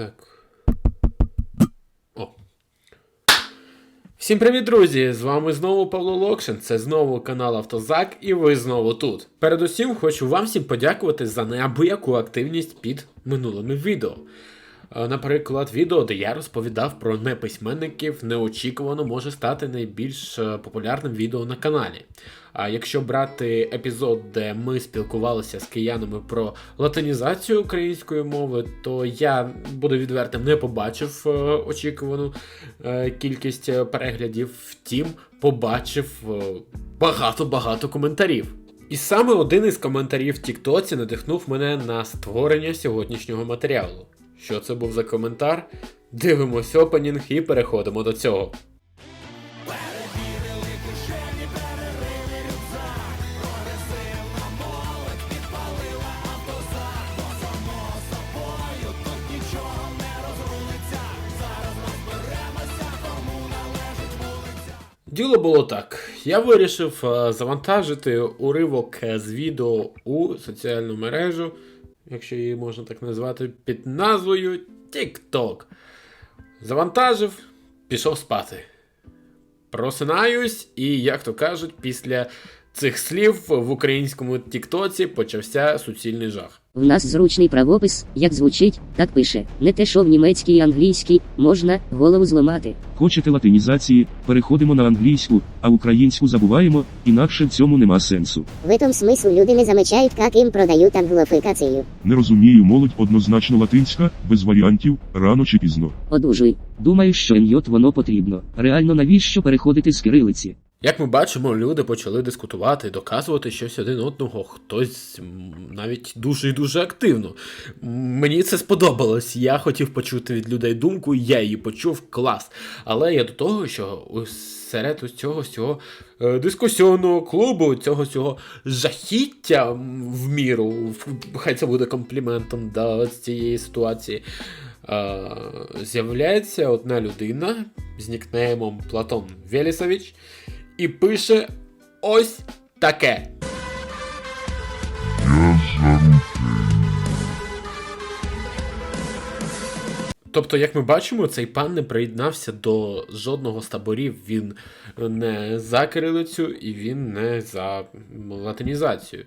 Так. О. Всім привіт, друзі! З вами знову Павло Локшин. Це знову канал Автозак, і ви знову тут. Передусім хочу вам всім подякувати за неабияку активність під минулими відео. Е, Наприклад, відео, де я розповідав про неписьменників, неочікувано може стати найбільш е, популярним відео на каналі. А якщо брати епізод, де ми спілкувалися з киянами про латинізацію української мови, то я буду відвертим, не побачив е, очікувану кількість переглядів, втім, побачив багато-багато коментарів. І саме один із коментарів в Тіктоці надихнув мене на створення сьогоднішнього матеріалу. Що це був за коментар? Дивимось опенінг і переходимо до цього. Діло було так. Я вирішив е, завантажити уривок з відео у соціальну мережу, якщо її можна так назвати, під назвою TikTok. Завантажив, пішов спати. Просинаюсь, і, як то кажуть, після цих слів в українському Тіктоці почався суцільний жах. В нас зручний правопис, як звучить, так пише. Не те, що в німецькій і англійській, можна голову зламати. Хочете латинізації, переходимо на англійську, а українську забуваємо, інакше в цьому нема сенсу. В этом смысл люди не замечают, как им продают англофикацию. Не розумію молодь однозначно латинська, без варіантів, рано чи пізно. Одужуй. Думаю, що МЙ воно потрібно. Реально навіщо переходити з кирилиці? Як ми бачимо, люди почали дискутувати, доказувати щось один одного, хтось навіть дуже і дуже активно. Мені це сподобалось. Я хотів почути від людей думку, я її почув клас. Але я до того, що серед ось цього всього е, дискусіонного клубу, цього всього жахіття в міру, хай це буде компліментом до цієї ситуації. е, З'являється одна людина з нікнеймом Платон Велісович і пише ось таке. Тобто, як ми бачимо, цей пан не приєднався до жодного з таборів. Він не за кирилицю і він не за латинізацію.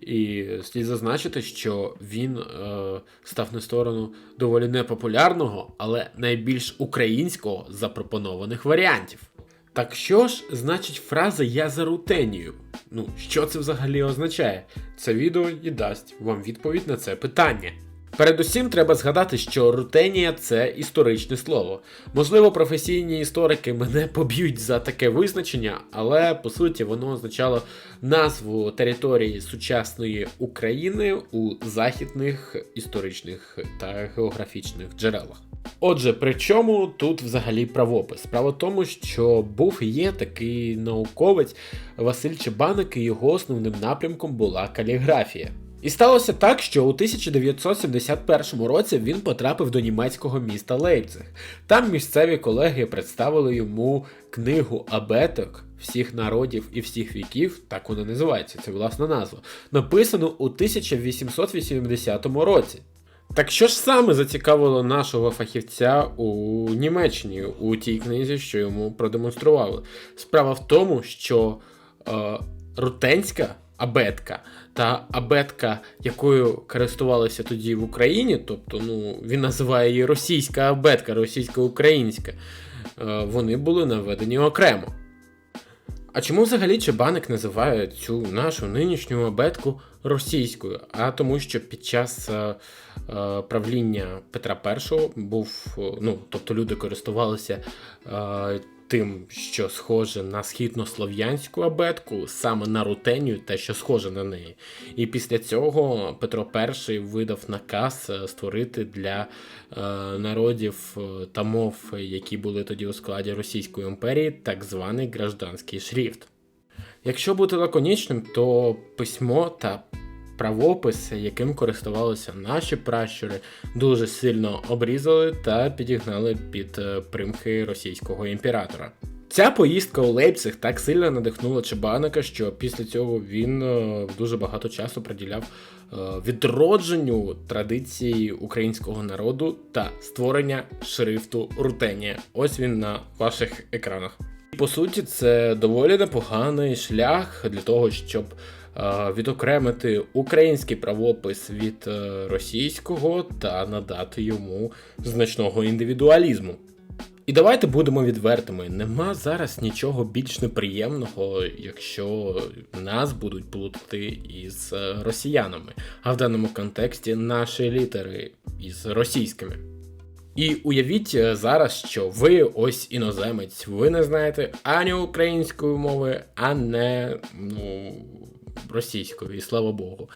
І слід зазначити, що він е, став на сторону доволі непопулярного, але найбільш українського запропонованих варіантів. Так що ж значить фраза Я за рутенію? Ну, що це взагалі означає? Це відео і дасть вам відповідь на це питання. Передусім, треба згадати, що рутенія це історичне слово. Можливо, професійні історики мене поб'ють за таке визначення, але по суті воно означало назву території сучасної України у західних історичних та географічних джерелах. Отже, при чому тут взагалі правопис? Справа в тому, що був і є такий науковець Василь Чебаник, і його основним напрямком була каліграфія. І сталося так, що у 1971 році він потрапив до німецького міста Лейпциг. Там місцеві колеги представили йому книгу абеток всіх народів і всіх віків, так вона називається, це власна назва, написану у 1880 році. Так що ж саме зацікавило нашого фахівця у Німеччині у тій книзі, що йому продемонстрували? Справа в тому, що е, рутенська абетка та абетка, якою користувалися тоді в Україні, тобто ну, він називає її російська абетка, російсько-українська, е, вони були наведені окремо. А чому взагалі Чебаник називає цю нашу нинішню абетку російською? А тому, що під час е, е, правління Петра І був, е, ну, тобто люди користувалися тим, що схоже на східнослов'янську абетку, саме на рутенію, те, що схоже на неї. І після цього Петро І видав наказ створити для народів та мов, які були тоді у складі Російської імперії, так званий гражданський шрифт. Якщо бути лаконічним, то письмо та правопис, яким користувалися наші пращури, дуже сильно обрізали та підігнали під е, примхи російського імператора. Ця поїздка у Лейпциг так сильно надихнула Чебаника, що після цього він е, дуже багато часу приділяв е, відродженню традиції українського народу та створення шрифту Рутенія. Ось він на ваших екранах. По суті, це доволі непоганий шлях для того, щоб е, відокремити український правопис від е, російського та надати йому значного індивідуалізму. І давайте будемо відвертими. Нема зараз нічого більш неприємного, якщо нас будуть плутати із е, росіянами, а в даному контексті наші літери із російськими. І уявіть е, зараз, що ви ось іноземець, ви не знаєте ані української мови, а не ну, російської, слава Богу.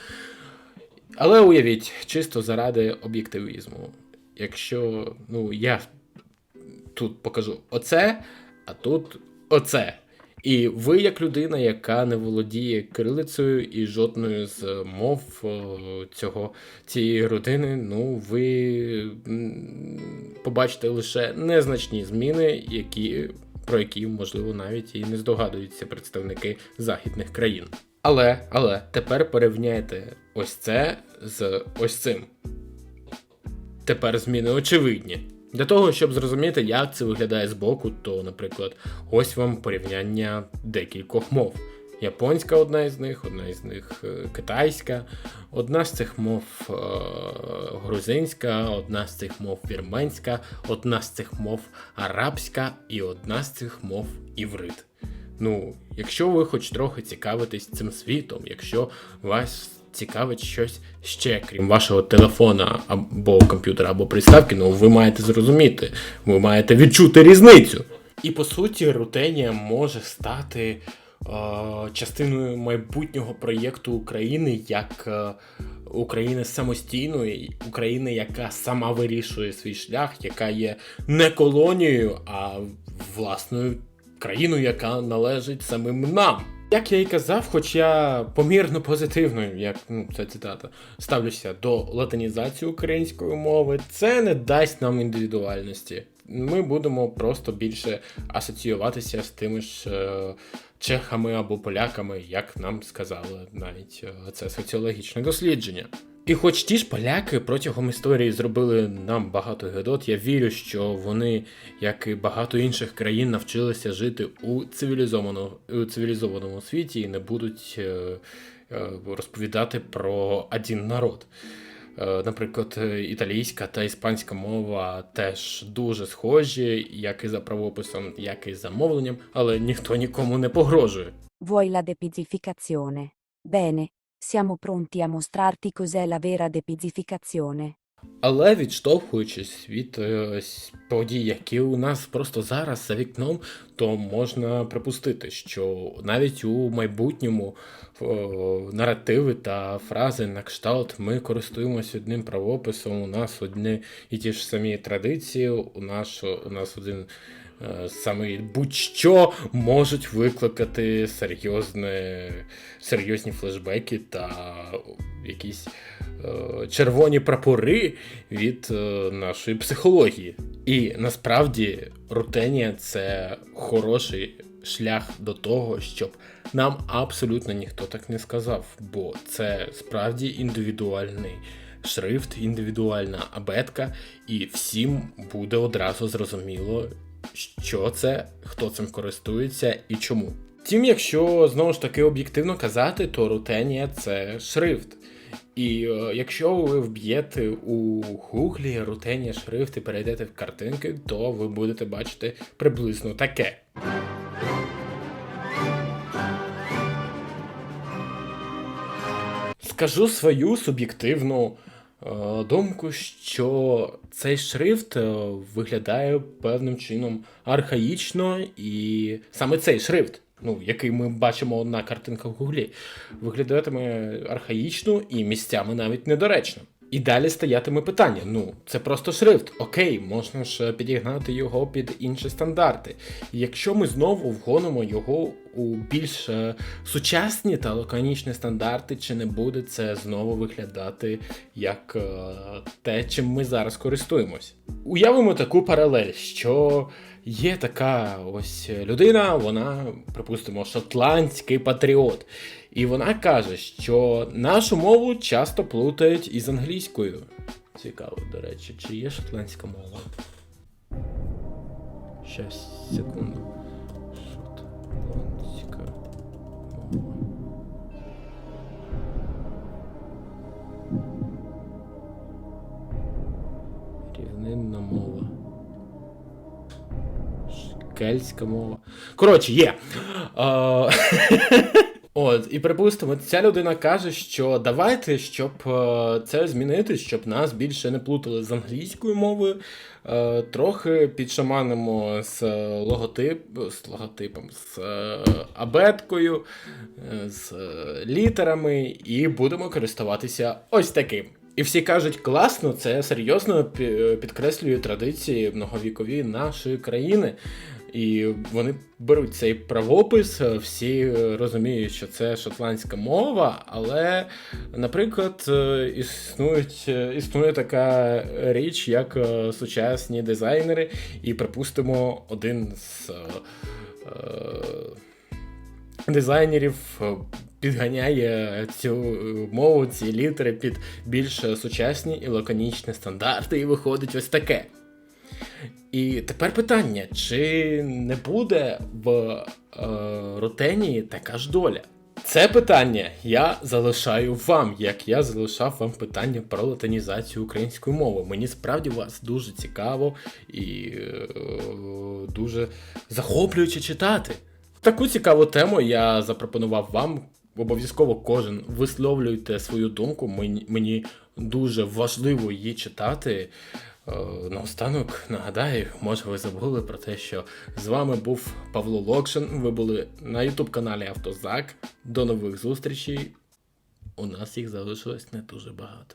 Але уявіть, чисто заради об'єктивізму. Якщо ну, я тут покажу оце, а тут оце. І ви, як людина, яка не володіє кирилицею і жодною з мов е, цього, цієї родини, ну ви побачите лише незначні зміни, які, про які, можливо, навіть і не здогадуються представники західних країн. Але, але тепер порівняйте ось це з ось цим. Тепер зміни очевидні. Для того, щоб зрозуміти, як це виглядає збоку, то, наприклад, ось вам порівняння декількох мов. Японська одна із них, одна із них е, китайська, одна з цих мов е, грузинська, одна з цих мов вірменська, одна з цих мов арабська і одна з цих мов іврит. Ну, якщо ви хоч трохи цікавитесь цим світом, якщо вас цікавить щось ще, крім вашого телефона або комп'ютера, або приставки, ну ви маєте зрозуміти, ви маєте відчути різницю. І по суті, Рутенія може стати е, частиною майбутнього проєкту України як е, України самостійної, України, яка сама вирішує свій шлях, яка є не колонією, а власною країною, яка належить самим нам. Як я і казав, хоч я помірно позитивно, як ну, це цитата, ставлюся до латинізації української мови, це не дасть нам індивідуальності. Ми будемо просто більше асоціюватися з тими ж е, чехами або поляками, як нам сказали навіть е, це соціологічне дослідження. І хоч ті ж поляки протягом історії зробили нам багато гидот, я вірю, що вони, як і багато інших країн, навчилися жити у цивілізованому, у цивілізованому світі і не будуть е, е, розповідати про один народ. Е, Наприклад, італійська та іспанська мова теж дуже схожі, як і за правописом, як і за мовленням, але ніхто нікому не погрожує. Vuoi la depizificazione? Bene, siamo pronti a mostrarti cos'è la vera depizificazione. Але відштовхуючись від е, подій, які у нас просто зараз за вікном, то можна припустити, що навіть у майбутньому е, наративи та фрази на кшталт ми користуємося одним правописом, у нас одні і ті ж самі традиції, у нас, у нас один е, самий будь-що можуть викликати серйозне, серйозні флешбеки та якісь е, червоні прапори від е, нашої психології. І насправді рутенія це хороший шлях до того, щоб нам абсолютно ніхто так не сказав, бо це справді індивідуальний шрифт, індивідуальна абетка, і всім буде одразу зрозуміло, що це, хто цим користується і чому. Втім, якщо знову ж таки об'єктивно казати, то рутенія це шрифт. І е, якщо ви вб'єте у гуглі рутенія шрифт і перейдете в картинки, то ви будете бачити приблизно таке. Скажу свою суб'єктивну думку, що цей шрифт е, виглядає певним чином архаїчно, і саме цей шрифт, ну, який ми бачимо на картинках в Гуглі, виглядатиме архаїчно і місцями навіть недоречно. І далі стоятиме питання: ну, це просто шрифт, окей, можна ж підігнати його під інші стандарти. Якщо ми знову вгонимо його у більш е, сучасні та лаконічні стандарти, чи не буде це знову виглядати як е, те, чим ми зараз користуємось. Уявимо таку паралель, що є така ось людина, вона, припустимо, шотландський патріот. І вона каже, що нашу мову часто плутають із англійською. Цікаво, до речі, чи є шотландська мова? Щас, секунду. Кельтська мова. Коротше, є. От, і припустимо, ця людина каже, що давайте, щоб е, це змінити, щоб нас більше не плутали з англійською мовою, е, трохи підшаманимо з е, логотип, з логотипом, з абеткою, з літерами, і будемо користуватися ось таким. І всі кажуть, класно, це серйозно підкреслює традиції многовікові нашої країни. І вони беруть цей правопис, е, всі е, розуміють, що це шотландська мова, але, наприклад, е, існують, існує така річ, як сучасні дизайнери, і, припустимо, один з. дизайнерів підганяє цю мову, ці літери під більш сучасні і лаконічні стандарти, і виходить ось таке. І тепер питання: чи не буде в е, Ротенії така ж доля? Це питання я залишаю вам, як я залишав вам питання про латинізацію української мови. Мені справді вас дуже цікаво і е, дуже захоплююче читати. Таку цікаву тему я запропонував вам. Обов'язково кожен висловлюйте свою думку. Мені дуже важливо її читати. Е, Наостанок нагадаю, може ви забули про те, що з вами був Павло Локшин. Ви були на Ютуб каналі Автозак. До нових зустрічей. У нас їх залишилось не дуже багато.